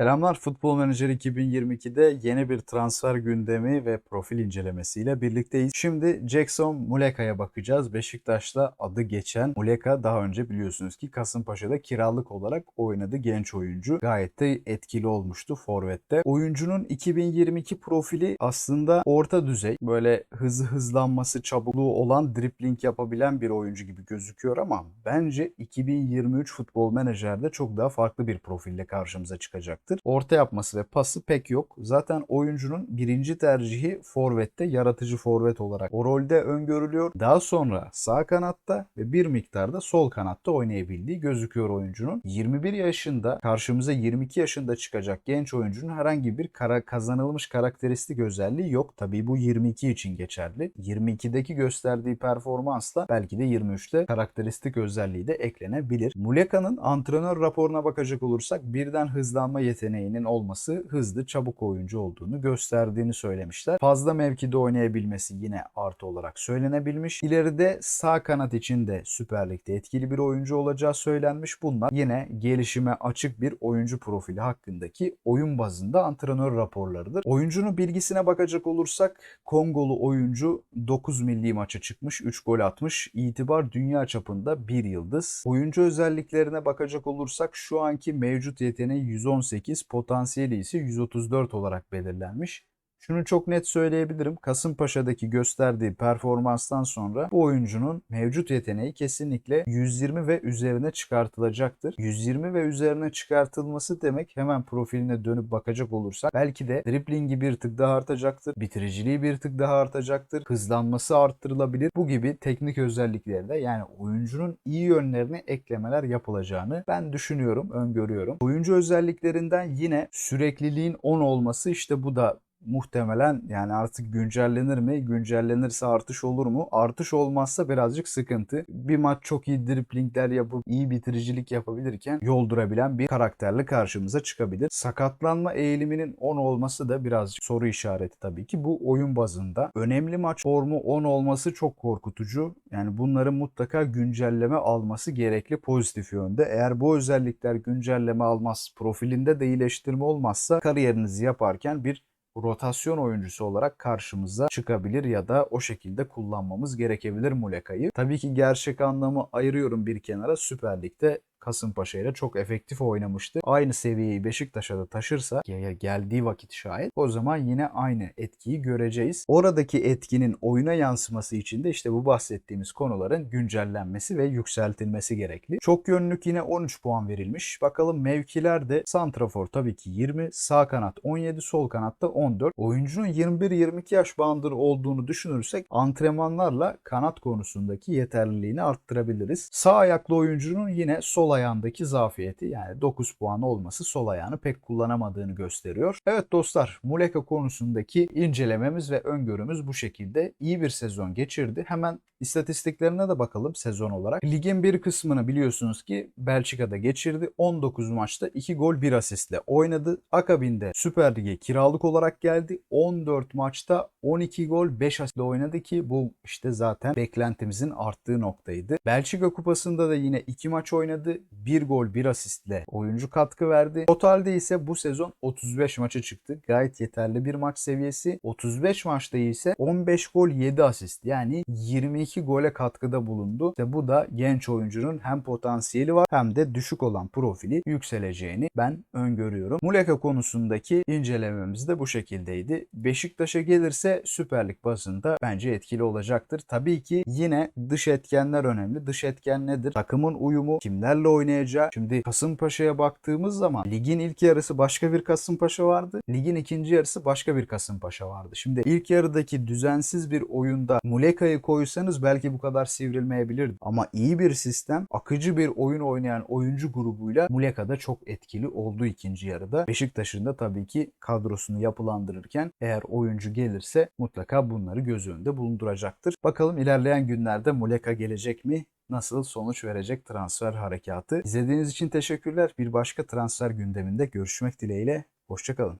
Selamlar Futbol Manager 2022'de yeni bir transfer gündemi ve profil incelemesiyle birlikteyiz. Şimdi Jackson Muleka'ya bakacağız. Beşiktaş'ta adı geçen Muleka daha önce biliyorsunuz ki Kasımpaşa'da kiralık olarak oynadı genç oyuncu. Gayet de etkili olmuştu Forvet'te. Oyuncunun 2022 profili aslında orta düzey. Böyle hızlı hızlanması, çabukluğu olan dribling yapabilen bir oyuncu gibi gözüküyor ama bence 2023 Futbol Manager'de çok daha farklı bir profille karşımıza çıkacak olacaktır. Orta yapması ve pası pek yok. Zaten oyuncunun birinci tercihi forvette yaratıcı forvet olarak o rolde öngörülüyor. Daha sonra sağ kanatta ve bir miktarda sol kanatta oynayabildiği gözüküyor oyuncunun. 21 yaşında karşımıza 22 yaşında çıkacak genç oyuncunun herhangi bir kara kazanılmış karakteristik özelliği yok. Tabii bu 22 için geçerli. 22'deki gösterdiği performansla belki de 23'te karakteristik özelliği de eklenebilir. Muleka'nın antrenör raporuna bakacak olursak birden hızlanma yeteneğinin olması hızlı, çabuk oyuncu olduğunu gösterdiğini söylemişler. Fazla mevkide oynayabilmesi yine artı olarak söylenebilmiş. İleride sağ kanat için de Süper Lig'de etkili bir oyuncu olacağı söylenmiş. Bunlar yine gelişime açık bir oyuncu profili hakkındaki oyun bazında antrenör raporlarıdır. Oyuncunun bilgisine bakacak olursak Kongolu oyuncu 9 milli maça çıkmış, 3 gol atmış. İtibar dünya çapında bir yıldız. Oyuncu özelliklerine bakacak olursak şu anki mevcut yeteneği 118 potansiyeli ise 134 olarak belirlenmiş. Şunu çok net söyleyebilirim. Kasımpaşa'daki gösterdiği performanstan sonra bu oyuncunun mevcut yeteneği kesinlikle 120 ve üzerine çıkartılacaktır. 120 ve üzerine çıkartılması demek hemen profiline dönüp bakacak olursak belki de driblingi bir tık daha artacaktır. Bitiriciliği bir tık daha artacaktır. Hızlanması arttırılabilir. Bu gibi teknik özelliklerde yani oyuncunun iyi yönlerine eklemeler yapılacağını ben düşünüyorum, öngörüyorum. Oyuncu özelliklerinden yine sürekliliğin 10 olması işte bu da muhtemelen yani artık güncellenir mi? Güncellenirse artış olur mu? Artış olmazsa birazcık sıkıntı. Bir maç çok iyi driplingler yapıp iyi bitiricilik yapabilirken yoldurabilen bir karakterle karşımıza çıkabilir. Sakatlanma eğiliminin 10 olması da birazcık soru işareti tabii ki. Bu oyun bazında. Önemli maç formu 10 olması çok korkutucu. Yani bunların mutlaka güncelleme alması gerekli pozitif yönde. Eğer bu özellikler güncelleme almaz, profilinde de iyileştirme olmazsa kariyerinizi yaparken bir rotasyon oyuncusu olarak karşımıza çıkabilir ya da o şekilde kullanmamız gerekebilir Muleka'yı. Tabii ki gerçek anlamı ayırıyorum bir kenara. Süper Lig'de Kasımpaşa ile çok efektif oynamıştı. Aynı seviyeyi Beşiktaş'a da taşırsa geldiği vakit şayet o zaman yine aynı etkiyi göreceğiz. Oradaki etkinin oyuna yansıması için de işte bu bahsettiğimiz konuların güncellenmesi ve yükseltilmesi gerekli. Çok yönlük yine 13 puan verilmiş. Bakalım mevkilerde Santrafor tabii ki 20, sağ kanat 17, sol kanatta 14. Oyuncunun 21-22 yaş bandı olduğunu düşünürsek antrenmanlarla kanat konusundaki yeterliliğini arttırabiliriz. Sağ ayaklı oyuncunun yine sol ayağındaki zafiyeti yani 9 puan olması sol ayağını pek kullanamadığını gösteriyor. Evet dostlar Muleka konusundaki incelememiz ve öngörümüz bu şekilde. İyi bir sezon geçirdi. Hemen istatistiklerine de bakalım sezon olarak. Ligin bir kısmını biliyorsunuz ki Belçika'da geçirdi. 19 maçta 2 gol 1 asistle oynadı. Akabinde Süper Lig'e kiralık olarak geldi. 14 maçta 12 gol 5 asistle oynadı ki bu işte zaten beklentimizin arttığı noktaydı. Belçika Kupası'nda da yine 2 maç oynadı. 1 gol 1 asistle oyuncu katkı verdi. Totalde ise bu sezon 35 maça çıktı. Gayet yeterli bir maç seviyesi. 35 maçta ise 15 gol 7 asist yani 22 gole katkıda bulundu. İşte bu da genç oyuncunun hem potansiyeli var hem de düşük olan profili yükseleceğini ben öngörüyorum. Muleka konusundaki incelememiz de bu şekildeydi. Beşiktaş'a gelirse Süper Lig bazında bence etkili olacaktır. Tabii ki yine dış etkenler önemli. Dış etken nedir? Takımın uyumu, kimlerle oynayacağı. Şimdi Kasımpaşa'ya baktığımız zaman ligin ilk yarısı başka bir Kasımpaşa vardı. Ligin ikinci yarısı başka bir Kasımpaşa vardı. Şimdi ilk yarıdaki düzensiz bir oyunda Muleka'yı koysanız belki bu kadar sivrilmeyebilirdi. Ama iyi bir sistem, akıcı bir oyun oynayan oyuncu grubuyla Muleka'da çok etkili oldu ikinci yarıda. Beşiktaş'ın da tabii ki kadrosunu yapılandırırken eğer oyuncu gelirse mutlaka bunları göz önünde bulunduracaktır. Bakalım ilerleyen günlerde Muleka gelecek mi? Nasıl sonuç verecek transfer harekatı. İzlediğiniz için teşekkürler. Bir başka transfer gündeminde görüşmek dileğiyle. Hoşçakalın.